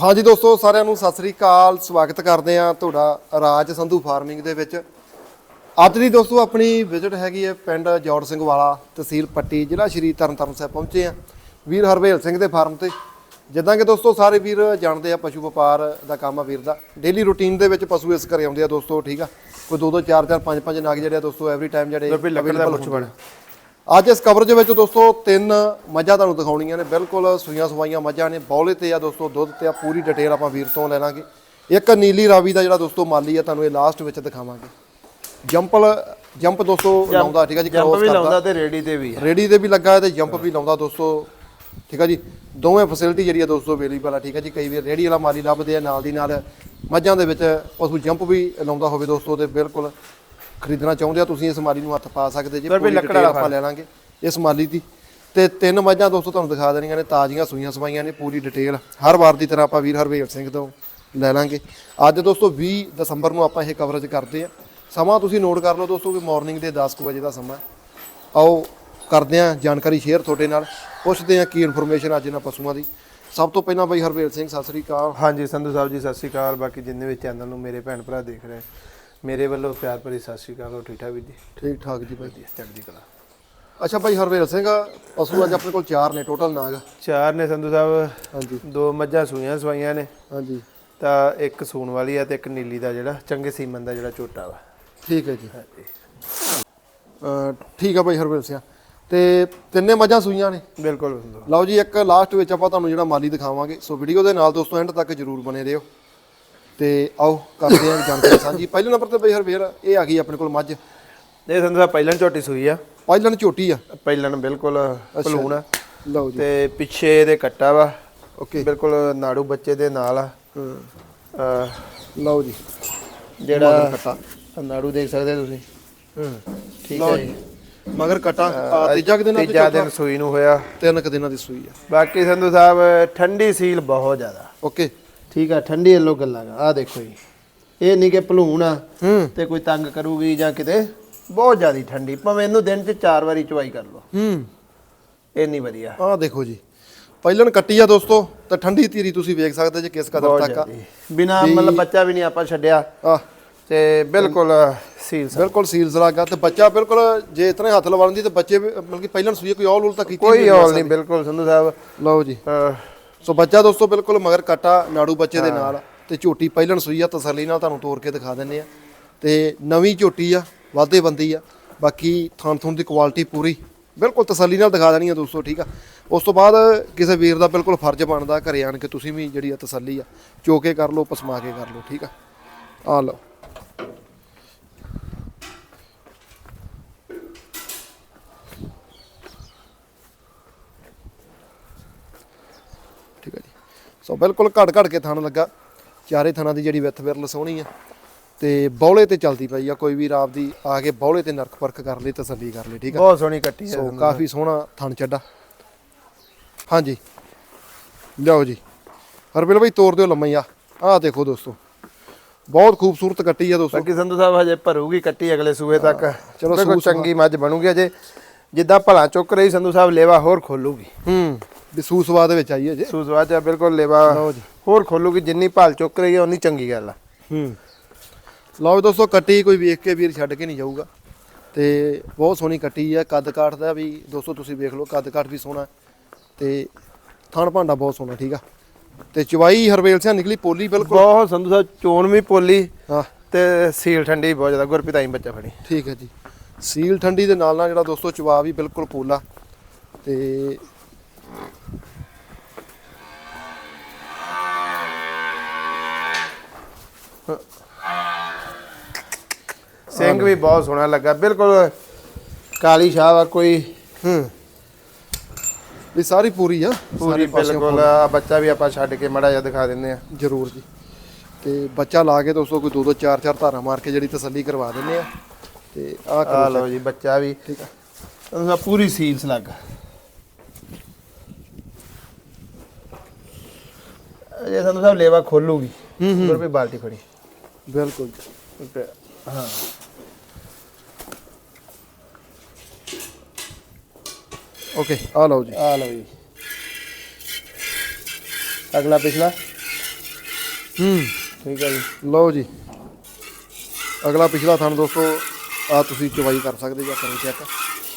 ਹਾਂਜੀ ਦੋਸਤੋ ਸਾਰਿਆਂ ਨੂੰ ਸਤਿ ਸ੍ਰੀ ਅਕਾਲ। ਸਵਾਗਤ ਕਰਦੇ ਆ ਤੁਹਾਡਾ ਰਾਜ ਸੰਧੂ ਫਾਰਮਿੰਗ ਦੇ ਵਿੱਚ। ਅੱਜ ਦੀ ਦੋਸਤੋ ਆਪਣੀ ਵਿਜ਼ਿਟ ਹੈਗੀ ਹੈ ਪਿੰਡ ਜੌੜ ਸਿੰਘ ਵਾਲਾ ਤਹਿਸੀਲ ਪੱਟੀ ਜ਼ਿਲ੍ਹਾ ਸ਼੍ਰੀ ਤਰਨਤਾਰਨ ਸਾਹਿਬ ਪਹੁੰਚੇ ਆ ਵੀਰ ਹਰਵੇਲ ਸਿੰਘ ਦੇ ਫਾਰਮ ਤੇ। ਜਿੱਦਾਂ ਕਿ ਦੋਸਤੋ ਸਾਰੇ ਵੀਰ ਜਾਣਦੇ ਆ ਪਸ਼ੂ ਵਪਾਰ ਦਾ ਕੰਮ ਆ ਵੀਰ ਦਾ। ਡੇਲੀ ਰੂਟੀਨ ਦੇ ਵਿੱਚ ਪਸ਼ੂ ਇਸ ਘਰੇ ਆਉਂਦੇ ਆ ਦੋਸਤੋ ਠੀਕ ਆ? ਕੋਈ ਦੋ ਦੋ ਚਾਰ ਚਾਰ ਪੰਜ ਪੰਜ ਨਗ ਜਿਹੜੇ ਆ ਦੋਸਤੋ ਐਵਰੀ ਟਾਈਮ ਜਿਹੜੇ ਪੁੱਛ ਹੁੰਦੇ। ਅੱਜ ਇਸ ਕਵਰੇਜ ਵਿੱਚ ਦੋਸਤੋ ਤਿੰਨ ਮੱਝਾਂ ਤੁਹਾਨੂੰ ਦਿਖਾਉਣੀਆਂ ਨੇ। ਬਿਲਕੁਲ ਸੂਈਆਂ ਸਵਾਈਆਂ ਮੱਝਾਂ ਨੇ ਬੌਲੇ ਤੇ ਆ ਦੋਸਤੋ ਦੁੱਧ ਤੇ ਆ ਪੂਰੀ ਡਿਟੇਲ ਆਪਾਂ ਵੀਰ ਤੋਂ ਲੈ ਲਾਂਗੇ। ਇੱਕ ਨੀਲੀ ਰਾਵੀ ਦਾ ਜਿਹੜਾ ਦੋਸਤੋ ਮਾਲੀ ਆ ਤੁਹਾਨੂੰ ਇਹ ਲਾਸਟ ਵਿੱਚ ਦਿਖਾਵਾਂਗੇ। ਜੰਪਲ ਜੰਪ ਦੋਸਤੋ ਲਾਉਂਦਾ ਠੀਕ ਆ ਜੀ ਜੰਪ ਕ੍ਰੋਸ ਵੀ ਕਰਦਾ। ਲਾਉਂਦਾ ਤੇ ਰੇਡੀ ਤੇ ਵੀ। ਰੇਡੀ ਤੇ ਵੀ ਲੱਗਾ ਹੈ ਤੇ ਜੰਪ ਵੀ ਲਾਉਂਦਾ ਦੋਸਤੋ ਠੀਕ ਆ ਜੀ। ਦੋਵੇਂ ਫੈਸਿਲਿਟੀ ਜਿਹੜੀ ਆ ਦੋਸਤੋ ਅਵੇਲੇਬਲ ਆ ਠੀਕ ਆ ਜੀ। ਕਈ ਵਾਰ ਰੇਡੀ ਵਾਲਾ ਮਾਲੀ ਲੱਭਦੇ ਆ ਨਾਲ ਦੀ ਨਾਲ। ਮੱਝਾਂ ਦੇ ਵਿੱਚ ਪਸ਼ੂ ਜੰਪ ਵੀ ਲਾਉਂਦਾ ਹੋਵੇ ਦੋਸਤੋ ਤੇ ਬਿਲਕੁਲ ਖਰੀਦਣਾ ਚਾਹੁੰਦੇ ਆ ਤੁਸੀਂ ਇਸ ਮਾਲੀ ਨੂੰ ਹੱਥ ਪਾ ਸਕਦੇ ਜੀ ਪਰ ਲੱਕੜ ਆਪਾਂ ਲੈ ਲਾਂਗੇ ਇਸ ਮਾਲੀ ਦੀ। ਤੇ ਤਿੰਨ ਮੱਝਾਂ ਦੋਸਤੋ ਤੁਹਾਨੂੰ ਦਿਖਾ ਦੇਣੀਆਂ ਨੇ ਤਾਜ਼ੀਆਂ ਸੂਈਆਂ ਸਵਾਈਆਂ ਨੇ ਪੂਰੀ ਡਿਟੇਲ। ਹਰ ਵਾਰ ਦੀ ਤਰ੍ਹਾਂ ਆਪਾਂ ਵੀਰ ਹਰਵੇਲ ਸਿੰਘ ਤੋਂ ਲੈ ਲਾਂਗੇ। ਅੱਜ ਦੋਸਤੋ 20 ਦਸੰਬਰ ਨੂੰ ਆਪਾਂ ਇਹ ਕਵਰੇਜ ਕਰਦੇ ਆ। ਸਮਾਂ ਤੁਸੀਂ ਨੋਟ ਕਰ ਲਓ ਦੋਸਤੋ ਕਿ ਮਾਰਨਿੰਗ ਦੇ 10 ਕੁ ਵਜੇ ਦਾ ਸਮਾਂ। ਆਓ ਕਰਦੇ ਆ ਜਾਣਕਾਰੀ ਸ਼ੇਅਰ ਤੁਹਾਡੇ ਨਾਲ। ਪੁੱਛਦੇ ਆ ਕੀ ਇਨਫੋਰਮੇਸ਼ਨ ਅੱਜ ਇਹਨਾਂ ਪਸ਼ੂਆਂ ਦੀ। ਸਭ ਤੋਂ ਪਹਿਲਾਂ ਬਾਈ ਹਰਵੇਲ ਸਿੰਘ ਸਤਿ ਸ੍ਰੀ ਅਕਾਲ। ਹਾਂਜੀ ਸੰਧੂ ਸਾਹਿਬ ਜੀ ਸਤਿ ਸ਼੍ਰੀ ਅਕਾਲ। ਬਾਕੀ ਜਿੰਨੇ ਵੀ ਚੈਨਲ ਨੂੰ ਮੇਰੇ ਭੈਣ ਭਰਾ ਦੇਖ ਰਹੇ ਮੇਰੇ ਵੱਲੋਂ ਪਿਆਰ ਭਰੀ ਸਤਿ ਸ਼੍ਰੀ ਅਕਾਲ ਹੋ ਠੀਕ ਠਾਕ ਵੀਰ ਜੀ? ਠੀਕ ਠਾਕ ਜੀ ਬਾਈ ਚੜ੍ਹਦੀ ਕਲਾ। ਅੱਛਾ ਬਾਈ ਹਰਵੇਲ ਸਿੰਘ ਪਸ਼ੂ ਅੱਜ ਆਪਣੇ ਕੋਲ ਚਾਰ ਨੇ ਟੋਟਲ ਨਾਗ। ਚਾਰ ਨੇ ਸੰਧੂ ਸਾਹਿਬ। ਹਾਂਜੀ। ਦੋ ਮੱਝਾਂ ਸੂਈਆਂ ਸਵਾਈਆਂ ਨੇ। ਹਾਂਜੀ। ਤਾਂ ਇੱਕ ਸੂਣ ਵਾਲੀ ਆ ਤੇ ਇੱਕ ਨੀਲੀ ਦਾ ਜਿਹੜਾ ਚੰਗੇ ਸੀਮਨ ਦਾ ਜਿਹੜਾ ਝੋਟਾ ਵਾ। ਠੀਕ ਹੈ ਜੀ। ਠੀਕ ਆ ਬਾਈ ਹਰਵੇਲ ਸਿੰਘ। ਤੇ ਤਿੰਨੇ ਮੱਝਾਂ ਸੂਈਆਂ ਨੇ? ਬਿਲਕੁਲ। ਸੰਧੂ ਲਓ ਜੀ ਇੱਕ ਲਾਸਟ ਵਿੱਚ ਆਪਾਂ ਤੁਹਾਨੂੰ ਜਿਹੜਾ ਮਾਲੀ ਦਿਖਾਵਾਂਗੇ। ਸੋ ਵੀਡੀਓ ਦੇ ਨਾਲ ਦੋਸਤੋ ਐਂਡ ਤੱਕ ਜਰੂਰ ਬਨੇ ਰਹੋ। ਤੇ ਆਓ ਕਰਦੇ ਹਾਂ ਜਾਣਕਾਰੀ ਸਾਂਝੀ। ਪਹਿਲੇ ਨੰਬਰ ਤੇ ਬਈ ਹਰਵੇਲ ਇਹ ਆ ਗਈ ਆਪਣੇ ਕੋਲ ਮੱਝ। ਇਹ ਸੰਧੂ ਸਾਹਿਬ ਪਹਿਲਾਂ ਝੋਟੀ ਸੂਈ ਆ। ਪਹਿਲਣ ਝੋਟੀ ਆ। ਪਹਿਲਾਂ ਬਿਲਕੁਲ ਭਲੂਣ ਆ। ਲਓ ਜੀ। ਤੇ ਪਿੱਛੇ ਇਹਦੇ ਕੱਟਾ ਵਾ। ਓਕੇ। ਬਿਲਕੁਲ ਨਾੜੂ ਬੱਚੇ ਦੇ ਨਾਲ ਆ। ਲਓ ਜੀ। ਜਿਹੜਾ ਕੱਟਾ। ਨਾੜੂ ਦੇਖ ਸਕਦੇ ਤੁਸੀਂ? ਠੀਕ ਹੈ ਜੀ। ਮਗਰ ਕਟਾ। ਤੀਜਾ ਦਿਨ ਤੀਜਾ ਦਿਨ ਸੂਈ ਨੂੰ ਹੋਇਆ। ਤਿੰਨ ਕੁ ਦਿਨਾਂ ਦੀ ਸੂਈ ਆ। ਬਾਕੀ ਸੰਧੂ ਸਾਹਿਬ ਠੰਡੀ ਸੀਲ ਬਹੁਤ ਜ਼ਿਆਦਾ। ਓਕੇ। ਠੀਕ ਆ ਠੰਡੀ ਵੱਲੋਂ ਗੱਲਾਂ ਆ ਦੇਖੋ ਜੀ। ਇਹ ਨਹੀਂ ਕਿ ਭਲੂਣ ਆ ਹੂੰ। ਤੇ ਕੋਈ ਤੰਗ ਕਰੂਗੀ ਜਾਂ ਕਿਤੇ ਬਹੁਤ ਜ਼ਿਆਦੀ ਠੰਡੀ ਭਾਵੇਂ ਇਹਨੂੰ ਦਿਨ 'ਚ ਚਾਰ ਵਾਰੀ ਚਵਾਈ ਕਰ ਲਓ। ਹੂੰ। ਇੰਨੀ ਵਧੀਆ। ਆਹ ਦੇਖੋ ਜੀ ਪਹਿਲਣ ਕੱਟੀ ਆ ਦੋਸਤੋ ਤੇ ਠੰਡੀ ਧੀਰੀ ਤੁਸੀਂ ਵੇਖ ਸਕਦੇ ਜੀ ਕਿਸ ਕਦਰ ਤੱਕ ਆ। ਬਿਨਾ ਮਤਲਬ ਬੱਚਾ ਵੀ ਨਹੀਂ ਆਪਾਂ ਛੱਡਿਆ। ਆ ਤੇ ਬਿਲਕੁਲ ਸੀਲ ਬਿਲਕੁਲ ਸੀਲਸ ਲੱਗਾ ਤੇ ਬੱਚਾ ਬਿਲਕੁਲ ਜੇ ਇਤਨੇ ਹੱਥ ਲਵਾਉਣ ਦੀ ਤੇ ਬੱਚੇ ਮਤਲਬ ਕਿ ਪਹਿਲਾਂ ਸੂਈ ਕੋਈ ਔਲ ਉਲ ਤਾਂ ਕੀਤੀ ਕੋਈ ਔਲ ਨਹੀਂ ਬਿਲਕੁਲ ਸੰਧੂ ਸਾਹਿਬ। ਲਓ ਜੀ। ਸੋ ਬੱਚਾ ਦੋਸਤੋ ਬਿਲਕੁਲ ਮਗਰ ਕਾਟਾ ਨਾੜੂ ਬੱਚੇ ਦੇ ਨਾਲ ਤੇ ਝੋਟੀ ਪਹਿਲਣ ਸੂਈ ਆ ਤਸੱਲੀ ਨਾਲ ਤੁਹਾਨੂੰ ਤੋੜ ਕੇ ਦਿਖਾ ਦਿੰਨੇ ਆ। ਤੇ ਨਵੀਂ ਝੋਟੀ ਆ ਵਾਧੇ ਬੰਦੀ ਆ ਬਾਕੀ ਥਣ ਥਣ ਦੀ ਕੁਆਲਿਟੀ ਪੂਰੀ ਬਿਲਕੁਲ ਤਸੱਲੀ ਨਾਲ ਦਿਖਾ ਦੇਣੀ ਆ ਦੋਸਤੋ ਠੀਕ ਆ। ਉਸ ਤੋਂ ਬਾਅਦ ਕਿਸੇ ਵੀਰ ਦਾ ਬਿਲਕੁਲ ਫਰਜ਼ ਬਣਦਾ ਘਰੇ ਆਣ ਕੇ ਤੁਸੀਂ ਵੀ ਜਿਹੜੀ ਆ ਤਸੱਲੀ ਆ ਚੋਕੇ ਕਰ ਲਓ ਪਸਮਾ ਕੇ ਕਰ ਲਓ ਠੀਕ ਆ। ਆ ਲਓ ਠੀਕ ਹੈ ਜੀ ਸੋ ਬਿਲਕੁਲ ਘੜ ਘੜ ਕੇ ਥਣ ਲੱਗਾ। ਚਾਰੇ ਥਣਾਂ ਦੀ ਜਿਹੜੀ ਵਿੱਥ ਵਿਰਲ ਸੋਹਣੀ ਆ। ਤੇ ਬੌਲੇ ਤੇ ਚੱਲਦੀ ਪਈ ਆ ਕੋਈ ਵੀ ਰਾਤ ਦੀ ਆ ਕੇ ਬੌਲੇ ਤੇ ਨਰਕ ਪਰਖ ਕਰ ਲਈ ਤਸੱਲੀ ਕਰ ਲਈ ਠੀਕ ਆ? ਬਹੁਤ ਸੋਹਣੀ ਕੱਟੀ ਹੈ ਸੋ ਕਾਫੀ ਸੋਹਣਾ ਥਣ ਚੱਡਾ। ਹਾਂਜੀ। ਲਿਆਓ ਜੀ। ਹਰਬਿਲ ਭਾਈ ਤੋੜ ਦਿਓ ਲੰਮਈ ਆ ਆਹ ਦੇਖੋ ਦੋਸਤੋ। ਬਹੁਤ ਖੂਬਸੂਰਤ ਕੱਟੀ ਆ ਦੋਸਤੋ। ਬਾਕੀ ਸੰਧੂ ਸਾਹਿਬ ਹਜੇ ਭਰੂਗੀ ਕੱਟੀ ਅਗਲੇ ਸੂਏ ਤੱਕ। ਚਲੋ ਚਲੋ ਚੰਗੀ ਮੱਝ ਬਣੂਗੀ ਅਜੇ। ਜਿੱਦਾਂ ਭਲਾ ਚੁੱਕ ਰਹੀ ਸੰਧੂ ਸਾਹਿਬ ਲੇਵਾ ਹੋਰ ਖੋਲੂਗੀ। ਹੂੰ ਵੀ ਸੂਸਵਾ ਦੇ ਵਿੱਚ ਆਈ ਹੈ ਜੇ। ਸੂਸਵਾਜ ਆ ਬਿਲਕੁਲ ਲੇਵਾ ਜੀ। ਹੋਰ ਖੋਲੂਗੀ ਜਿੰਨੀ ਭਾਲ ਚੁੱਕ ਰਹੀ ਹੈ ਉਨੀ ਚੰਗੀ ਗੱਲ ਆ। ਹੂੰ। ਲਓ ਦੋਸਤੋ ਕੱਟੀ ਕੋਈ ਵੇਖ ਕੇ ਵੀਰ ਛੱਡ ਕੇ ਨਹੀਂ ਜਾਊਗਾ। ਤੇ ਬਹੁਤ ਸੋਹਣੀ ਕੱਟੀ ਆ ਕੱਦ ਕਾਠ ਦਾ ਵੀ ਦੋਸਤੋ ਤੁਸੀਂ ਵੇਖ ਲਓ ਕੱਦ ਕਾਠ ਵੀ ਸੋਹਣਾ ਤੇ ਥਣ ਭਾਂਡਾ ਬਹੁਤ ਸੋਹਣਾ ਠੀਕ ਆ। ਤੇ ਚਵਾਈ ਹਰਵੇਲ ਸਿੰਘ ਨਿਕਲੀ ਪੋਲੀ ਬਿਲਕੁਲ। ਬਹੁਤ ਸੰਧੂ ਸਾਹਿਬ ਚੋਣ ਵੀ ਪੋਲੀ ਹਾਂ। ਤੇ ਸੀਲ ਠੰਡੀ ਬਹੁਤ ਜ਼ਿਆਦਾ ਗੁਰਪ੍ਰੀਤ ਆਈ ਬੱਚਾ ਫੜੀ। ਠੀਕ ਹੈ ਜੀ। ਸੀਲ ਠੰਡੀ ਦੇ ਨਾਲ ਨਾਲ ਜਿਹੜਾ ਦੋਸਤੋ ਚਵਾ ਵੀ ਬਿਲਕੁਲ ਪੋਲਾ ਤੇ ਸਿੰਘ ਵੀ ਬਹੁਤ ਸੋਹਣਾ ਲੱਗਾ ਬਿਲਕੁਲ ਕਾਲੀ ਸ਼ਾਹ ਵਾ ਕੋਈ। ਹੂੰ। ਵੀ ਸਾਰੀ ਪੂਰੀ ਆ ਪੂਰੀ ਬਿਲਕੁਲ ਆ ਬੱਚਾ ਵੀ ਆਪਾਂ ਛੱਡ ਕੇ ਮੜਾ ਜਿਹਾ ਦਿਖਾ ਦਿੰਦੇ ਆ ਜ਼ਰੂਰ ਜੀ। ਤੇ ਬੱਚਾ ਲਾ ਕੇ ਦੋਸਤੋ ਕੋਈ ਦੋ ਦੋ ਚਾਰ ਚਾਰ ਧਾਰਾਂ ਮਾਰ ਕੇ ਜਿਹੜੀ ਤਸੱਲੀ ਕਰਵਾ ਦਿੰਨੇ ਆ। ਤੇ ਆਹ ਆ ਕਰੋ ਲਓ ਜੀ ਬੱਚਾ ਵੀ। ਠੀਕ ਆ। ਉਹਦਾ ਪੂਰੀ ਸੀਲਸ ਲੱਗ ਇਹ ਸਾਨੂੰ ਸਾਹਿਬ ਲੇਵਾ ਖੋਲੂਗੀ। ਹੂੰ, ਹੂੰ। ਗੁਰਪ੍ਰੀਤ ਬਾਲਟੀ ਫੜੀ। ਬਿਲਕੁਲ ਜੀ। ਤੇ ਹਾਂ। ਓਕੇ ਆ ਲਓ ਜੀ। ਆ ਲਓ ਜੀ। ਅਗਲਾ ਪਿਛਲਾ। ਹੂੰ। ਠੀਕ ਹੈ ਜੀ। ਲਓ ਜੀ। ਅਗਲਾ ਪਿਛਲਾ ਥਣ ਦੋਸਤੋ ਆ ਤੁਸੀਂ ਚਵਾਈ ਕਰ ਸਕਦੇ ਜਾਂ ਕਰੋ ਚੈੱਕ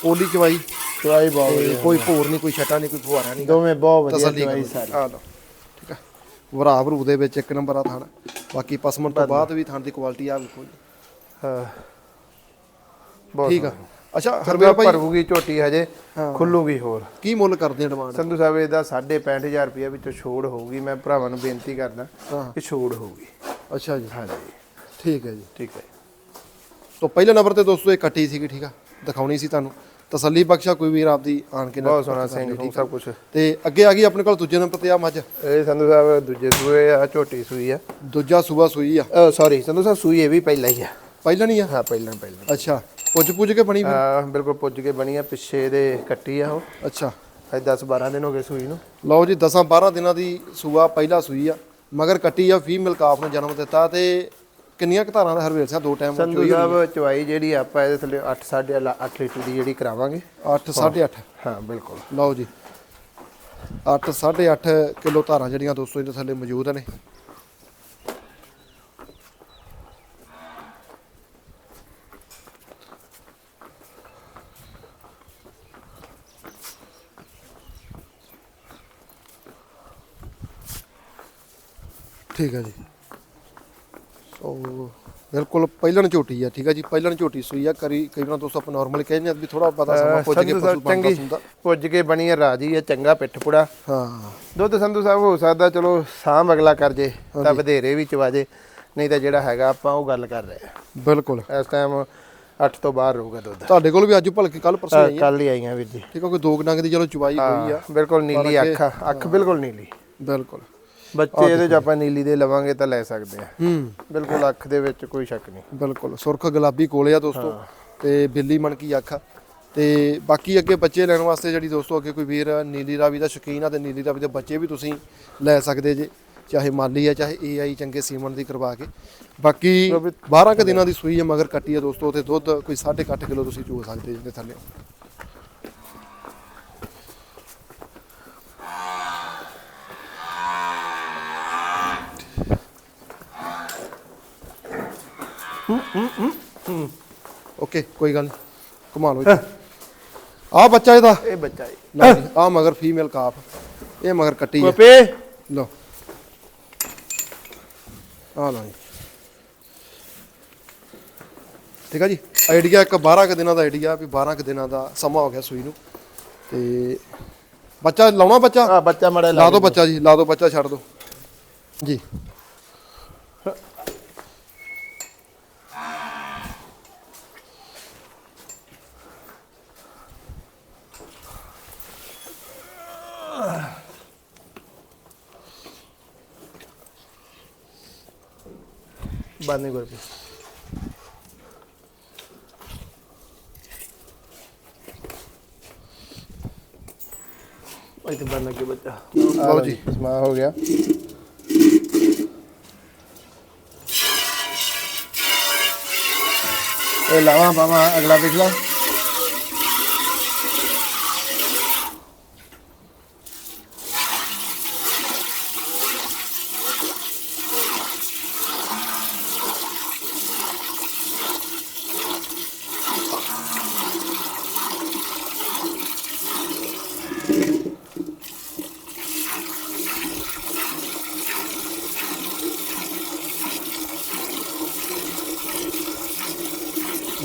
ਪੋਲੀ ਚਵਾਈ। ਚਵਾਈ ਬਹੁਤ ਤੇ ਵਧੀਆ। ਕੋਈ ਭੋਰ ਨਹੀਂ ਕੋਈ ਛਟਾ ਨਹੀਂ ਕੋਈ ਫੁਹਾਰਾ ਨਹੀਂ। ਦੋਵੇਂ ਬਹੁਤ ਵਧੀਆ ਤਸੱਲੀ ਚਵਾਈ ਸਾਰੀ। ਆ ਲਓ। ਠੀਕ ਆ। ਵਰਾ ਭਰੂ ਦੇ ਵਿੱਚ ਇੱਕ ਨੰਬਰ ਆ ਥਣ। ਬਾਕੀ ਪਸਮਣ ਤੋਂ ਬਾਅਦ ਵੀ ਥਣ ਦੀ ਕੁਆਲਿਟੀ ਆ ਵੇਖੋ ਜੀ। ਹਾਂ। ਬਹੁਤ ਠੀਕ ਆ। ਅੱਛਾ ਹਰਵੇਲ ਭਾਈ। ਭਰੂਗੀ ਝੋਟੀ ਹਜੇ। ਖੁੱਲੂਗੀ ਹੋਰ। ਕੀ ਮੁੱਲ ਕਰਦੇ ਆ ਡਿਮਾਂਡ ਸੰਧੂ ਸਾਹਿਬ ਇਹਦਾ 65000 ਰੁਪਏ ਵਿੱਚੋਂ ਛੋੜ ਹੋਊਗੀ। ਮੈਂ ਭਰਾਵਾਂ ਨੂੰ ਬੇਨਤੀ ਕਰਦਾ ਹਾਂ। ਕਿ ਛੋੜ ਹੋਊਗੀ। ਅੱਛਾ ਜੀ। ਹਾਂਜੀ। ਠੀਕ ਹੈ ਜੀ। ਠੀਕ ਹੈ ਤੋਂ ਪਹਿਲੇ ਨੰਬਰ ਤੇ ਦੋਸਤੋ ਇਹ ਕੱਟੀ ਸੀਗੀ ਠੀਕ ਆ? ਦਿਖਾਉਣੀ ਸੀ ਤੁਹਾਨੂੰ। ਤਸੱਲੀ ਬਖਸ਼ਾ ਕੋਈ ਵੀਰ ਆਪਦੀ ਆਣ ਕੇ ਬਹੁਤ ਸੋਹਣਾ ਸਿੰਘ ਨੂੰ। ਸਭ ਕੁਝ ਤੇ ਅੱਗੇ ਆ ਗਈ ਆਪਣੇ ਕੋਲ ਦੂਜੇ ਨੰਬਰ ਤੇ ਆ ਮੱਝ। ਇਹ ਸੰਧੂ ਸਾਹਿਬ ਦੂਜੇ ਸੂਏ ਆ ਝੋਟੀ ਸੂਈ ਆ। ਦੂਜਾ ਸੂਆ ਸੂਈ ਆ? ਸੌਰੀ ਸੰਧੂ ਸਾਹਿਬ ਸੂਈ ਇਹ ਵੀ ਪਹਿਲਾਂ ਹੀ ਆ। ਪਹਿਲਾਂ ਨਹੀਂ ਆ? ਹਾਂ ਪਹਿਲਾਂ ਪਹਿਲਾਂ। ਅੱਛਾ ਪੁੱਜ ਪੁੱਜ ਕੇ ਬਣੀ? ਆ ਬਿਲਕੁਲ ਪੁੱਜ ਕੇ ਬਣੀ ਆ ਪਿੱਛੇ ਇਹਦੇ ਕੱਟੀ ਆ ਉਹ। ਅੱਛਾ। ਅੱਜ 10 12 ਦਿਨ ਹੋ ਗਏ ਸੂਈ ਨੂੰ। ਲਓ ਜੀ 10 12 ਦਿਨਾਂ ਦੀ ਸੂਆ ਪਹਿਲਾ ਸੂਈ ਆ ਮਗਰ ਕੱਟੀ ਆ ਫੀਮੇਲ ਕਾਫ ਨੂੰ ਜਨਮ ਦਿੱਤਾ ਤੇ ਕਿੰਨੀਆਂ ਕੁ ਧਾਰਾਂ ਦਾ ਹਰਵੇਲ ਸਿੰਘ ਦੋ ਟਾਈਮ ਸੰਧੂ ਸਾਹਿਬ ਚਵਾਈ ਜਿਹੜੀ ਆਪਾਂ ਇਹਦੇ ਥੱਲੇ 8 8.5 ਲੀਟਰ ਦੀ ਜਿਹੜੀ ਕਰਾਵਾਂਗੇ। 8 8.5 ਹਾਂ ਬਿਲਕੁਲ। ਲਓ ਜੀ। 8 8.5 ਕਿਲੋ ਧਾਰਾਂ ਜਿਹੜੀਆਂ ਦੋਸਤੋ ਇਹਦੇ ਥੱਲੇ ਮੌਜੂਦ ਨੇ। ਠੀਕ ਹੈ ਜੀ। ਬਿਲਕੁਲ ਪਹਿਲਣ ਝੋਟੀ ਆ ਠੀਕ ਹੈ ਜੀ ਪਹਿਲਣ ਝੋਟੀ ਸੂਈ ਆ ਕਰੀ ਕਈ ਵਾਰ ਦੋਸਤੋ ਆਪਾਂ ਨਾਰਮਲ ਕਹਿੰਦੇ ਆ ਵੀ ਥੋੜਾ ਪਤਾ ਸਮਾਂ ਪੁੱਜ ਕੇ ਪਸ਼ੂ ਬਣਦਾ ਹੁੰਦਾ ਪੁੱਜ ਕੇ ਬਣੀ ਆ ਰਾਜੀ ਆ ਚੰਗਾ ਪਿੱਠ ਪੁੜਾ। ਹਾਂ। ਦੁੱਧ ਸੰਧੂ ਸਾਹਿਬ ਹੋ ਸਕਦਾ ਚਲੋ ਸਾਂਭ ਅਗਲਾ ਕਰ ਜੇ ਤਾਂ ਵਧੇਰੇ ਵੀ ਚਵਾ ਜੇ ਨਹੀਂ ਤਾਂ ਜਿਹੜਾ ਹੈਗਾ ਆਪਾਂ ਉਹ ਗੱਲ ਕਰ ਰਹੇ ਬਿਲਕੁਲ। ਆ ਇਸ ਟਾਈਮ 8 ਤੋਂ ਬਾਹਰ ਰਹੂਗਾ ਦੁੱਧ। ਤੁਹਾਡੇ ਕੋਲ ਵੀ ਅੱਜ ਭਲਕੇ ਕੱਲ ਪਰਸੋਂ ਆਈ ਹੈ ਕੱਲ ਹੀ ਆਈਆਂ ਵੀਰ ਜੀ। ਠੀਕ ਹੈ ਕੋਈ ਦੋ ਡੰਗ ਦੀ ਚਲੋ ਚੁਬਾਈ ਹੋਈ ਆ। ਬਿਲਕੁਲ ਨੀਲੀ ਅੱਖ ਆ, ਅੱਖ ਬਿਲਕੁਲ ਨੀਲੀ। ਬਿਲਕੁਲ। ਬੱਚੇ ਇਹਦੇ ਚ ਆਪਾਂ ਨੀਲੀ ਦੇ ਲਵਾਂਗੇ ਤਾਂ ਲੈ ਸਕਦੇ ਆ। ਹੂੰ। ਬਿਲਕੁਲ ਅੱਖ ਦੇ ਵਿੱਚ ਕੋਈ ਸ਼ੱਕ ਨਹੀਂ। ਬਿਲਕੁਲ ਸੁਰਖ ਗੁਲਾਬੀ ਕੋਲੇ ਆ ਦੋਸਤੋ ਤੇ ਬਿੱਲੀ ਮਣਕੀ ਅੱਖ ਆ। ਤੇ ਬਾਕੀ ਅੱਗੇ ਬੱਚੇ ਲੈਣ ਵਾਸਤੇ ਜਿਹੜੀ ਦੋਸਤੋ ਅੱਗੇ ਕੋਈ ਵੀਰ ਨੀਲੀ ਰਾਵੀ ਦਾ ਸ਼ੌਕੀਨ ਆ ਤੇ ਨੀਲੀ ਰਾਵੀ ਦੇ ਬੱਚੇ ਵੀ ਤੁਸੀਂ ਲੈ ਸਕਦੇ ਜੇ ਚਾਹੇ ਮਾਲੀ ਆ ਚਾਹੇ ਏਆਈ ਚੰਗੇ ਸੀਮਨ ਦੀ ਕਰਵਾ ਕੇ। ਬਾਕੀ 12 ਕ ਦਿਨਾਂ ਦੀ ਸੂਈ ਆ ਮਗਰ ਕੱਟੀ ਆ ਦੋਸਤੋ ਤੇ ਦੁੱਧ ਕੋਈ 8.5 ਕਿਲੋ ਤੁਸੀਂ ਚੋ ਸਕਦੇ ਜਿਹਦੇ ਥੱਲੇ। ਓਕੇ ਕੋਈ ਗੱਲ ਨਹੀਂ। ਘੁਮਾ ਲਓ ਆ ਬੱਚਾ ਇਹਦਾ? ਇਹ ਬੱਚਾ ਜੀ। ਆ ਮਗਰ ਫੀਮੇਲ ਕਾਫ ਇਹ ਮਗਰ ਕੱਟੀ ਹੈ ਕੋਪੇ ਲਓ। ਆ ਲਓ ਜੀ। ਠੀਕ ਆ ਜੀ? ਆਈਡੀਆ ਇੱਕ 12 ਕ ਦਿਨਾਂ ਦਾ ਆਈਡੀਆ ਵੀ 12 ਕ ਦਿਨਾਂ ਦਾ ਸਮਾਂ ਹੋ ਗਿਆ ਸੂਈ ਨੂੰ। ਤੇ ਬੱਚਾ ਲਾਉਣਾ ਬੱਚਾ? ਆ ਬੱਚਾ ਮੜਾ ਲਾ ਦਿਓ। ਬੱਚਾ ਜੀ ਲਾ ਦਿਓ ਬੱਚਾ ਛੱਡ ਦਿਓ ਜੀ। ਬਾਨੀ ਕੋਪੇ ਭਾਈ ਬੰਨ ਕੇ ਬੱਚਾ ਲਓ ਜੀ। ਸਮਾ ਹੋ ਗਿਆ। ਇਹ ਲਾਵਾ ਪਾਵਾ ਅਗਲਾ ਪਿਛਲਾ।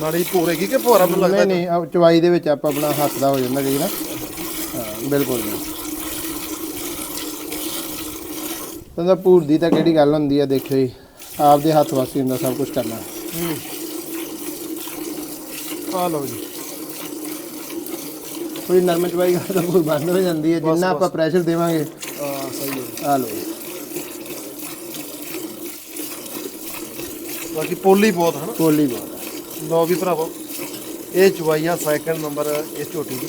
ਨਾੜੀ ਭੂਰੇ ਕੀ ਕਿ ਭੋਰਾ ਮੈਨੂੰ ਲੱਗਦਾ ਨਹੀਂ ਨਹੀਂ ਆਹ ਚਵਾਈ ਦੇ ਵਿੱਚ ਆਪਾਂ ਆਪਣਾ ਹੱਥ ਦਾ ਹੋ ਜਾਂਦਾ ਕਈ ਨਾ। ਹਾਂ ਬਿਲਕੁਲ ਨਹੀਂ ਤਾਂ ਪੂਰ ਦੀ ਤਾਂ ਕਿਹੜੀ ਗੱਲ ਹੁੰਦੀ ਆ ਦੇਖਿਓ ਜੀ। ਆਪਦੇ ਹੱਥ ਵਾਸੀ ਹੁੰਦਾ ਸਭ ਕੁਝ ਕਰਨਾ। ਆ ਲਓ ਜੀ। ਕੋਈ ਨਰਮ ਚਵਾਈ ਕਰਦਾ ਕੋਈ ਬੰਦ ਹੋ ਜਾਂਦੀ ਹੈ ਜਿੰਨਾ ਆਪਾਂ ਪ੍ਰੈਸ਼ਰ ਦੇਵਾਂਗੇ। ਆ ਸਹੀ ਹੈ ਆ ਲਓ ਜੀ। ਬਾਕੀ ਪੋਲੀ ਬਹੁਤ ਹਨ ਕੋਲੀ ਬਹੁਤ। ਲਓ ਵੀ ਭਰਾਵੋ ਇਹ ਚੁਵਾਈਆ ਸੈਕੰਡ ਨੰਬਰ ਇਸ ਝੋਟੀ ਦੀ।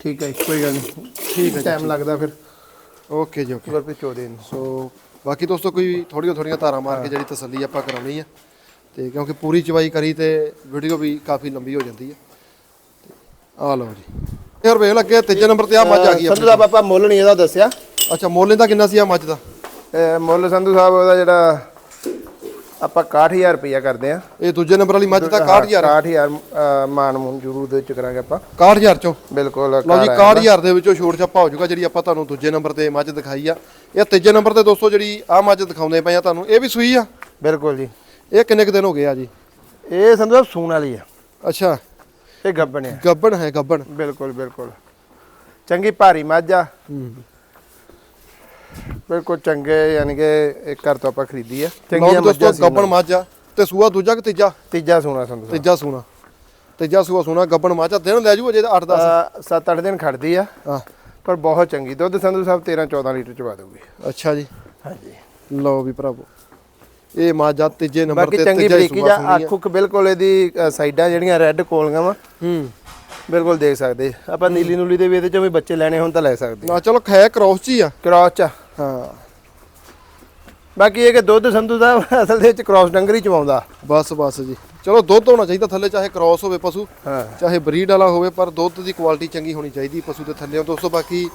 ਠੀਕ ਹੈ ਕੋਈ ਗੱਲ ਨਹੀਂ। ਠੀਕ ਹੈ ਟਾਈਮ ਲੱਗਦਾ ਫਿਰ। ਓਕੇ ਜੀ ਓਕੇ ਗੁਰ ਪੇ ਚੋਦੇ ਨੂੰ। ਸੋ ਬਾਕੀ ਦੋਸਤੋ ਕੋਈ ਥੋੜੀਆਂ ਥੋੜੀਆਂ ਧਾਰਾਂ ਮਾਰ ਕੇ ਜਿਹੜੀ ਤਸੱਲੀ ਆਪਾਂ ਕਰਾਉਣੀ ਆ। ਤੇ ਕਿਉਂਕਿ ਪੂਰੀ ਚਵਾਈ ਕਰੀ ਤੇ ਵੀਡੀਓ ਵੀ ਕਾਫੀ ਲੰਬੀ ਹੋ ਜਾਂਦੀ ਹੈ ਆ ਲਓ ਜੀ। ਯਾਰ ਵੇਖ ਲੱਗੇ ਤੀਜੇ ਨੰਬਰ ਤੇ ਆ ਮੱਝ ਆ ਗਈ ਸੰਧੂ ਸਾਹਿਬ ਆਪਾਂ ਮੁੱਲ ਨਹੀਂ ਇਹਦਾ ਦੱਸਿਆ। ਅੱਛਾ ਮੁੱਲ ਇਹਦਾ ਕਿੰਨਾ ਸੀ ਆ ਮੱਝ ਦਾ? ਇਹ ਮੁੱਲ ਸੰਧੂ ਸਾਹਿਬ ਉਹਦਾ ਜਿਹੜਾ ਆਪਾਂ 61000 ਰੁਪਇਆ ਕਰਦੇ ਆ ਇਹ ਦੂਜੇ ਨੰਬਰ ਵਾਲੀ ਮੱਝ ਦਾ 61000 61000 ਮਾਨ ਮੂਨ ਜ਼ਰੂਰ ਦੇ ਵਿੱਚ ਕਰਾਂਗੇ ਆਪਾਂ। 61000 ਚੋਂ? ਬਿਲਕੁਲ ਲਓ ਜੀ 61000 ਦੇ ਵਿੱਚੋਂ ਛੋਟ ਛੱਪਾ ਹੋ ਜਾਊਗਾ ਜਿਹੜੀ ਆਪਾਂ ਤੁਹਾਨੂੰ ਦੂਜੇ ਨੰਬਰ ਤੇ ਮੱਝ ਦਿਖਾਈ ਆ। ਇਹ ਤੀਜੇ ਨੰਬਰ ਤੇ ਦੋਸਤੋ ਜਿਹੜੀ ਆ ਮੱਝ ਦਿਖਾਉਂਦੇ ਪਏ ਆ ਤੁਹਾਨੂੰ ਇਹ ਵੀ ਸੂਈ ਆ? ਬਿਲਕੁਲ ਜੀ। ਇਹ ਕਿੰਨੇ ਕੁ ਦਿਨ ਹੋ ਗਏ ਆ ਜੀ? ਇਹ ਸੰਧੂ ਸਾਹਿਬ ਸੂਣ ਵਾਲੀ ਆ। ਅੱਛਾ। ਇਹ ਗੱਬਣ ਆ। ਗੱਬਣ ਹੈ ਗੱਬਣ। ਬਿਲਕੁਲ ਬਿਲਕੁਲ। ਚੰਗੀ ਭਾਰੀ ਮੱਝ ਆ। ਬਿਲਕੁਲ ਚੰਗੇ ਯਾਨੀ ਕਿ ਇੱਕ ਘਰ ਤੋਂ ਆਪਾਂ ਖਰੀਦੀ ਆ। ਚੰਗੀਆਂ ਜੀ ਦੋਸਤੋ ਮੱਝਾਂ ਗੱਬਣ ਮੱਝ ਤੇ ਸੂਆ ਦੂਜਾ ਕਿ ਤੀਜਾ? ਤੀਜਾ ਸੰਧੂ ਸਾਹਿਬ ਤੀਜਾ ਸੂਣਾ। ਤੀਜਾ ਸੂਆ ਸੂਣਾ ਗੱਬਣ ਮੱਝ ਦਿਨ ਲੈ ਜੂ ਅਜੇ 8 10 ਅਹ ਸੱਤ ਅੱਠ ਦਿਨ ਖੜਦੀ ਆ। ਹਾਂ। ਪਰ ਬਹੁਤ ਚੰਗੀ। ਦੁੱਧ ਸੰਧੂ ਸਾਹਿਬ 13 14 ਲੀਟਰ ਚਵਾ ਦਊਗੀ। ਅੱਛਾ ਜੀ। ਹਾਂਜੀ। ਲਓ ਵੀ ਭਰਾਵੋ। ਇਹ ਮੱਝ ਤੀਜੇ ਨੰਬਰ ਬਾਕੀ ਤੇ ਚੰਗੀ ਤੀਜਾ ਬਰੀਕੀ ਸੂਆ ਜਾਂ ਸੂਣੀ ਆ। ਅੱਖ ਉੱਖ ਬਿਲਕੁਲ ਇਹਦੀ ਸਾਈਡਾਂ ਜਿਹੜੀਆਂ ਰੈੱਡ ਕੋਲੀਆਂ ਵਾ ਹੂੰ। ਬਿਲਕੁਲ ਦੇਖ ਸਕਦੇ। ਆਪਾਂ ਨੀਲੀ ਨੂਲੀ ਦੇ ਵੀ ਇਹਦੇ ਚੋਂ ਵੀ ਬੱਚੇ ਲੈਣੇ ਹੋਣ ਤਾਂ ਲੈ ਸਕਦੇ। ਨਾ ਚਲੋ ਖੈ ਕ੍ਰੋਸ ਚ ਹੀ ਆ। ਕ੍ਰਾਸ ਚ। ਹਾਂ। ਬਾਕੀ ਇਹ ਕਿ ਦੁੱਧ ਸੰਧੂ ਸਾਹਿਬ ਅਸਲ ਦੇ ਵਿੱਚ ਕ੍ਰਾਸ ਡੰਗਰ ਚਵਾਉਂਦਾ। ਬਸ ਬਸ ਜੀ। ਚਲੋ ਦੁੱਧ ਹੋਣਾ ਚਾਹੀਦਾ ਥੱਲੇ ਚਾਹੇ ਕ੍ਰੋਸ ਹੋਵੇ ਪਸ਼ੂ ਹਾਂ। ਚਾਹੇ ਬਰੀਡ ਵਾਲਾ ਹੋਵੇ ਪਰ ਦੁੱਧ ਦੀ ਕੁਆਲਿਟੀ ਚੰਗੀ ਹੋਣੀ ਚਾਹੀਦੀ ਪਸ਼ੂ ਦੇ ਥੱਲੇ ਦੋਸਤੋ ਬਾਕੀ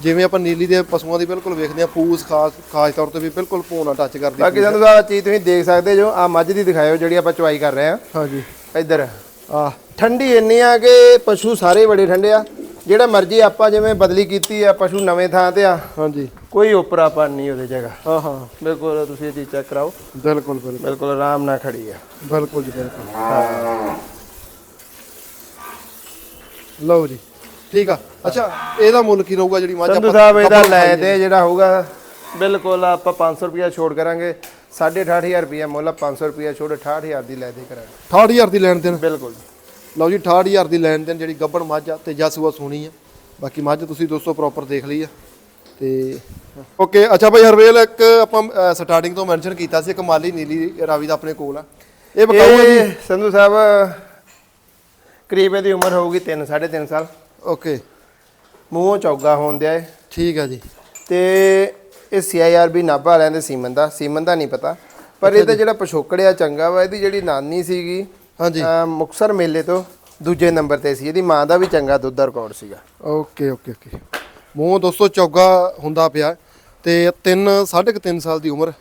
ਜਿਵੇਂ ਆਪਾਂ ਨੀਲੀ ਦੇ ਪਸ਼ੂਆਂ ਦੀ ਬਿਲਕੁਲ ਵੇਖਦੇ ਆ ਪੂਸ ਖਾਸ ਖਾਸ ਤੌਰ ਤੇ ਵੀ ਬਿਲਕੁਲ ਭੋਣਾ ਟੱਚ ਕਰਦੀ ਬਾਕੀ ਆਹ ਚੀਜ਼ ਤੁਸੀਂ ਦੇਖ ਸਕਦੇ ਜੋ ਆ ਮੱਝ ਦੀ ਦਿਖਾਇਓ ਜਿਹੜੀ ਆਪਾਂ ਚਵਾਈ ਕਰ ਰਹੇ ਆ ਹਾਂਜੀ ਇੱਧਰ। ਆ ਠੰਡੀ ਇੰਨੀ ਆ ਕਿ ਪਸ਼ੂ ਸਾਰੇ ਬੜੇ ਠੰਡੇ ਆ। ਜਿਹੜਾ ਮਰਜ਼ੀ ਆਪਾਂ ਜਿਵੇਂ ਬਦਲੀ ਕੀਤੀ ਆ ਪਸ਼ੂ ਨਵੇਂ ਥਾਂ ਤੇ ਆ। ਹਾਂਜੀ। ਕੋਈ ਉਪਰਾਪਨ ਨਹੀਂ ਉਹਦੇ ਜਗ੍ਹਾ। ਹਾਂ ਹਾਂ। ਬਿਲਕੁਲ ਤੁਸੀਂ ਇਹ ਚੀਜ਼ ਚੈੱਕ ਕਰਾਓ। ਬਿਲਕੁਲ ਬਿਲਕੁਲ। ਬਿਲਕੁਲ ਆਰਾਮ ਨਾਲ ਖੜੀ ਆ। ਬਿਲਕੁਲ ਜੀ ਬਿਲਕੁਲ। ਲਓ ਜੀ ਠੀਕ ਆ। ਅੱਛਾ ਇਹਦਾ ਮੁੱਲ ਕੀ ਰਹੂਗਾ ਜਿਹੜੀ ਮੱਝ ਸੰਧੂ ਸਾਹਿਬ ਇਹਦਾ ਲੈ ਤੇ ਜਿਹੜਾ ਹੋਊਗਾ। ਬਿਲਕੁਲ ਆਪਾਂ 500 ਰੁਪਿਆ ਛੋੜ ਕਰਾਂਗੇ। 68500 ਰੁਪਿਆ ਮੁੱਲ ਆ, 500 ਰੁਪਿਆ ਛੋੜ 68000 ਦੀ ਲੈ ਦੇ ਕਰਾਂਗੇ 68000 ਦੀ ਲੈਣ ਦੇਣ? ਬਿਲਕੁਲ ਜੀ। ਲਓ ਜੀ 68000 ਦੀ ਲੈਣ ਦੇਣ ਜਿਹੜੀ ਗੱਬਣ ਮੱਝ ਆ ਤੇ ਜਸੂਆ ਸੋਣੀ ਆ। ਬਾਕੀ ਮੱਝ ਤੁਸੀਂ ਦੋਸਤੋ ਪ੍ਰੋਪਰ ਦੇਖ ਲਈ ਆ। ਤੇ ਓਕੇ ਅੱਛਾ ਭਾਈ ਹਰਵੇਲ ਇੱਕ ਆਪਾਂ ਸਟਾਰਟਿੰਗ ਤੋਂ ਮੈਂਸ਼ਨ ਕੀਤਾ ਸੀ ਇੱਕ ਮਾਲੀ ਨੀਲੀ ਰਾਵੀ ਦਾ ਆਪਣੇ ਕੋਲ ਆ। ਇਹ ਬਕਾਊਗਾ ਜੀ। ਇਹ ਸੰਧੂ ਸਾਹਿਬ ਕਰੀਬ ਇਹਦੀ ਉਮਰ ਹੋਊਗੀ 3 3.5 ਸਾਲ। ਓਕੇ। ਮੂੰਹੋਂ ਚੌਗਾ ਹੋਣ ਦਿਆ ਏ। ਠੀਕ ਆ ਜੀ। ਤੇ ਇਹ ਸੀਆਈਆਰਬੀ ਨਾਭਾ ਵਾਲਿਆਂ ਦੇ ਸੀਮਨ ਦਾ ਸੀਮਨ ਦਾ ਨਹੀਂ ਪਤਾ। ਪਰ ਇਹਦਾ ਜਿਹੜਾ ਪਿਛੋਕੜਿਆ ਚੰਗਾ ਵਾ ਇਹਦੀ ਜਿਹੜੀ ਨਾਨੀ ਸੀਗੀ ਹਾਂਜੀ। ਅਹ ਮੁਕਤਸਰ ਮੇਲੇ ਤੋਂ ਦੂਜੇ ਨੰਬਰ ਤੇ ਸੀ। ਇਹਦੀ ਮਾਂ ਦਾ ਵੀ ਚੰਗਾ ਦੁੱਧ ਦਾ ਰਿਕਾਰਡ ਸੀਗਾ। Okay okay okay. ਮੂੰਹ ਦੋਸਤੋ ਚੌਗਾ ਹੁੰਦਾ ਪਿਆ। ਤੇ 3 3.5 ਸਾਲ ਦੀ ਉਮਰ।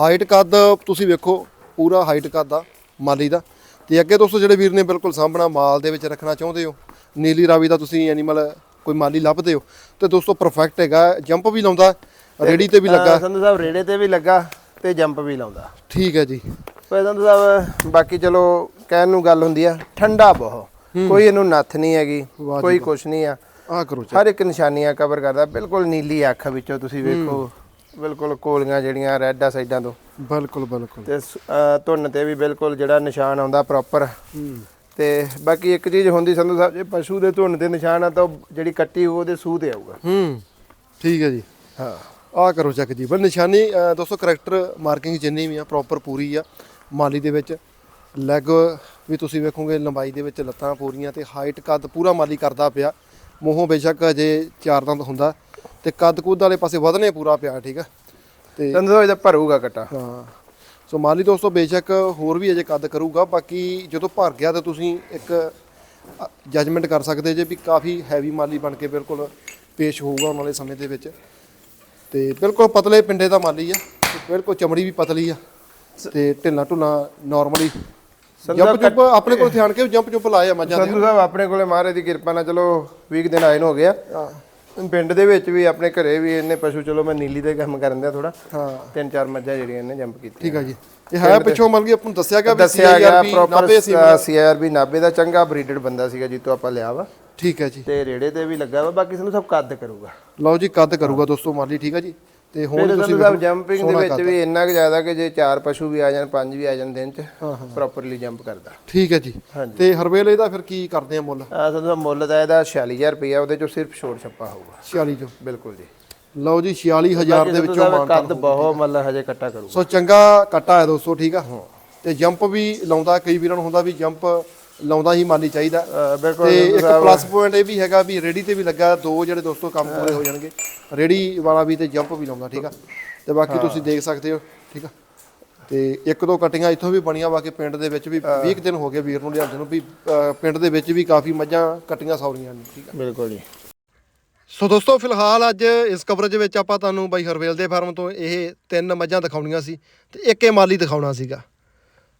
ਹਾਈਟ ਕੱਦ ਤੁਸੀਂ ਵੇਖੋ ਪੂਰਾ ਹਾਈਟ ਕੱਦ ਆ ਮਾਲੀ ਦਾ। ਤੇ ਅੱਗੇ ਦੋਸਤੋ ਜਿਹੜੇ ਵੀਰ ਨੇ ਬਿਲਕੁਲ ਸਾਂਭਣਾ ਮਾਲ ਦੇ ਵਿੱਚ ਰੱਖਣਾ ਚਾਹੁੰਦੇ ਹੋ ਨੀਲੀ ਰਾਵੀ ਦਾ ਤੁਸੀਂ ਐਨੀਮਲ ਕੋਈ ਮਾਲੀ ਲੱਭਦੇ ਹੋ। ਤੇ ਦੋਸਤੋ ਪਰਫੈਕਟ ਹੈਗਾ ਜੰਪ ਵੀ ਲਾਉਂਦਾ ਰੇੜੀ ਤੇ ਵੀ ਲੱਗਾ। ਸੰਧੂ ਸਾਹਿਬ ਰੇੜੇ ਤੇ ਵੀ ਲੱਗਾ ਤੇ ਜੰਪ ਵੀ ਲਾਉਂਦਾ। ਠੀਕ ਹੈ ਜੀ। ਪਰ ਸੰਧੂ ਸਾਹਿਬ ਬਾਕੀ ਚਲੋ ਕਹਿਣ ਨੂੰ ਗੱਲ ਹੁੰਦੀ ਆ ਠੰਡਾ ਬਹੁਤ ਕੋਈ ਇਹਨੂੰ ਨੱਥ ਨਹੀਂ ਹੈਗੀ ਕੋਈ ਕੁਛ ਨਹੀਂ ਆ। ਆਹ ਕਰੋ ਹਰ ਇੱਕ ਨਿਸ਼ਾਨੀਆਂ ਕਵਰ ਕਰਦਾ ਬਿਲਕੁਲ ਨੀਲੀ ਅੱਖ ਵਿੱਚੋਂ ਤੁਸੀਂ ਵੇਖੋ ਬਿਲਕੁਲ ਕੋਲੀਆਂ ਜਿਹੜੀਆਂ ਰੈੱਡ ਆ ਸਾਈਡਾਂ ਤੋਂ। ਬਿਲਕੁਲ ਬਿਲਕੁਲ। ਤੇ ਧੁੰਨ ਤੇ ਵੀ ਬਿਲਕੁਲ ਜਿਹੜਾ ਨਿਸ਼ਾਨ ਆਉਂਦਾ ਪ੍ਰੋਪਰ ਤੇ ਬਾਕੀ ਇੱਕ ਚੀਜ਼ ਹੁੰਦੀ ਸੰਧੂ ਸਾਹਿਬ ਜੇ ਪਸ਼ੂ ਦੇ ਧੁੰਨ ਤੇ ਨਿਸ਼ਾਨ ਆ ਤਾਂ ਜਿਹੜੀ ਕੱਟੀ ਉਹਦੇ ਸੂਹ ਤੇ ਆਊਗਾ। ਹੂੰ। ਠੀਕ ਹੈ ਜੀ। ਹਾਂ। ਆਹ ਕਰੋ ਚੈੱਕ ਜੀ। ਬਲ ਨਿਸ਼ਾਨੀ ਦੋਸਤੋ ਕਰੈਕਟਰ ਮਾਰਕਿੰਗ ਜਿੰਨੀ ਵੀ ਆ ਪ੍ਰੋਪਰ ਪੂਰੀ ਆ ਮਾਲੀ ਦੇ ਵਿੱਚ। ਲੈਗ ਵੀ ਤੁਸੀਂ ਵੇਖੋਗੇ ਲੰਬਾਈ ਦੇ ਵਿੱਚ ਲੱਤਾਂ ਪੂਰੀਆਂ ਤੇ ਹਾਈਟ ਕੱਦ ਪੂਰਾ ਮਾਲੀ ਕਰਦਾ ਪਿਆ। ਮੂੰਹੋਂ ਬੇਸ਼ੱਕ ਅਜੇ ਚਾਰ ਦੰਦ ਹੁੰਦਾ ਤੇ ਕੱਦ ਕੁੱਦ ਵਾਲੇ ਪਾਸੇ ਵਧਨੇ ਪੂਰਾ ਪਿਆ ਠੀਕ ਆ? ਤੇ ਸਾਹਿਬ ਇਹਦਾ ਭਰੂਗਾ ਕੱਟਾ ਹਾਂ। ਸੋ ਮਾਲੀ ਦੋਸਤੋ ਬੇਸ਼ੱਕ ਹੋਰ ਵੀ ਅਜੇ ਕੱਦ ਕਰੂਗਾ ਬਾਕੀ ਜਦੋਂ ਭਰ ਗਿਆ ਤਾਂ ਤੁਸੀਂ ਇੱਕ ਜਜਮੈਂਟ ਕਰ ਸਕਦੇ ਜੇ ਵੀ ਕਾਫੀ ਹੈਵੀ ਮਾਲੀ ਬਣ ਕੇ ਬਿਲਕੁਲ ਪੇਸ਼ ਹੋਊਗਾ ਆਉਣ ਵਾਲੇ ਸਮੇਂ ਦੇ ਵਿੱਚ। ਤੇ ਬਿਲਕੁਲ ਪਤਲੇ ਪਿੰਡੇ ਦਾ ਮਾਲੀ ਆ ਤੇ ਬਿਲਕੁਲ ਚਮੜੀ ਵੀ ਪਤਲੀ ਆ ਤੇ ਢਿੱਲਾ ਢੁੱਲਾ ਨਾਰਮਲੀ ਜੰਪ ਜੰਪ ਆਪਣੇ ਕੋਲ ਧਿਆਨ ਕੇ ਜੰਪ ਜੰਪ ਲਾਏ ਆ ਮੱਝਾਂ ਦੇ ਸੰਧੂ ਸਾਹਿਬ ਆਪਣੇ ਕੋਲੇ ਮਹਾਰਾਜ ਦੀ ਕਿਰਪਾ ਨਾਲ ਚਲੋ 20 ਦਿਨ ਆਏ ਨੂੰ ਹੋ ਗਿਆ ਪਿੰਡ ਦੇ ਵਿੱਚ ਵੀ ਆਪਣੇ ਘਰੇ ਵੀ ਇਹਨੇ ਪਸ਼ੂ ਚਲੋ ਮੈਂ ਨੀਲੀ ਦੇ ਕੰਮ ਕਰਨ ਦਿਆ ਥੋੜਾ ਹਾਂ। ਤਿੰਨ ਚਾਰ ਮੱਝਾਂ ਜਿਹੜੀਆਂ ਇਹਨੇ ਜੰਪ ਕੀਤੀ ਠੀਕ ਆ ਜੀ। ਇਹ ਹੈ ਪਿੱਛੋਂ ਮਤਲਬ ਕਿ ਆਪਾਂ ਨੂੰ ਦੱਸਿਆ ਗਿਆ ਵੀ ਦੱਸਿਆ ਗਿਆ CIRB ਪ੍ਰੋਪਰ 90 ਸੀ ਸੀਆਰਬੀ ਨਾਬੇ ਦਾ ਚੰਗਾ ਬਰੀਡਡ ਬੰਦਾ ਸੀਗਾ ਜਿੱਤੋਂ ਆਪਾਂ ਲਿਆ ਵਾ। ਠੀਕ ਹੈ ਜੀ। ਤੇ ਰੇੜੇ ਤੇ ਵੀ ਲੱਗਾ ਵਾ ਬਾਕੀ ਸਾਨੂੰ ਸਭ ਕੱਦ ਕਰੂਗਾ। ਲਓ ਜੀ ਕੱਦ ਕਰੂਗਾ ਦੋਸਤੋ ਮਾਲੀ ਠੀਕ ਆ ਜੀ। ਤੇ ਹੁਣ ਤੁਸੀਂ ਵੇਖੋ, ਜੰਪਿੰਗ ਦੇ ਵਿੱਚ। ਵੀ ਇੰਨਾ ਕੁ ਜ਼ਿਆਦਾ ਕਿ ਜੇ ਚਾਰ ਪਸ਼ੂ ਵੀ ਆ ਜਾਣ ਪੰਜ ਵੀ ਆ ਜਾਣ ਦਿਨ ਚ ਪ੍ਰੋਪਰਲੀ ਜੰਪ ਕਰਦਾ। ਠੀਕ ਹੈ ਜੀ। ਤੇ ਹਰਵੇਲ ਇਹਦਾ ਫਿਰ ਕੀ ਕਰਦੇ ਆ ਮੁੱਲ? ਆ ਸਾਹਿਬ ਮੁੱਲ ਤਾਂ ਇਹਦਾ 46000 ਰੁਪਇਆ ਉਹਦੇ ਚੋਂ ਸਿਰਫ ਛੋੜ ਛੱਪਾ ਹੋਊਗਾ। 46 ਚੋਂ। ਬਿਲਕੁਲ ਜੀ। ਲਓ ਜੀ 46000 ਦੇ ਵਿੱਚੋਂ ਮਾਨਤਾ ਕੱਦ ਬਹੁਤ ਮਤਲਬ ਹਜੇ ਕੱਟਾ ਕਰੂਗਾ। ਸੋ ਚੰਗਾ ਕੱਟਾ ਹੈ ਦੋਸਤੋ ਠੀਕ ਆ। ਤੇ ਜੰਪ ਵੀ ਲਾਉਂਦਾ ਕਈ ਵੀਰਾਂ ਨੂੰ ਹੁੰਦਾ ਵੀ ਜੰਪ ਲਾਉਂਦਾ ਹੀ ਮਾਲੀ ਚਾਹੀਦਾ। ਬਿਲਕੁਲ ਤੇ ਇੱਕ ਪਲੱਸ ਪੁਆਇੰਟ ਇਹ ਵੀ ਹੈਗਾ ਵੀ ਰੇੜੀ ਤੇ ਵੀ ਲੱਗਾ ਦੋ ਜਿਹੜੇ ਦੋਸਤੋ ਕੰਮ ਪੂਰੇ ਹੋ ਜਾਣਗੇ। ਰੇੜੀ ਵਾਲਾ ਵੀ ਤੇ ਜੰਪ ਵੀ ਲਾਉਂਦਾ ਠੀਕ ਆ? ਤੇ ਬਾਕੀ ਤੁਸੀਂ ਦੇਖ ਸਕਦੇ ਹੋ ਠੀਕ ਆ? ਤੇ ਇੱਕ ਦੋ ਕਟੀਆਂ ਇੱਥੋਂ ਵੀ ਬਣੀਆਂ ਵਾ ਕਿ ਪਿੰਡ ਦੇ ਵਿੱਚ ਵੀ 20 ਕੁ ਦਿਨ ਹੋ ਗਏ ਵੀਰ ਨੂੰ ਲਿਆਂਦੇ ਨੂੰ ਵੀ ਪਿੰਡ ਦੇ ਵਿੱਚ ਵੀ ਕਾਫੀ ਮੱਝਾਂ ਕਟੀਆਂ ਸੌਰੀਆਂ ਨੇ ਠੀਕ ਆ? ਬਿਲਕੁਲ ਜੀ। ਸੋ ਦੋਸਤੋ ਫਿਲਹਾਲ ਅੱਜ ਇਸ ਕਵਰੇਜ ਵਿੱਚ ਆਪਾਂ ਤੁਹਾਨੂੰ ਬਾਈ ਹਰਵੇਲ ਦੇ ਫਾਰਮ ਤੋਂ ਇਹ ਤਿੰਨ ਮੱਝਾਂ ਦਿਖਾਉਣੀਆਂ ਸੀ ਤੇ ਇੱਕ ਇਹ ਮਾਲੀ ਦਿਖਾਉਣਾ ਸੀਗਾ।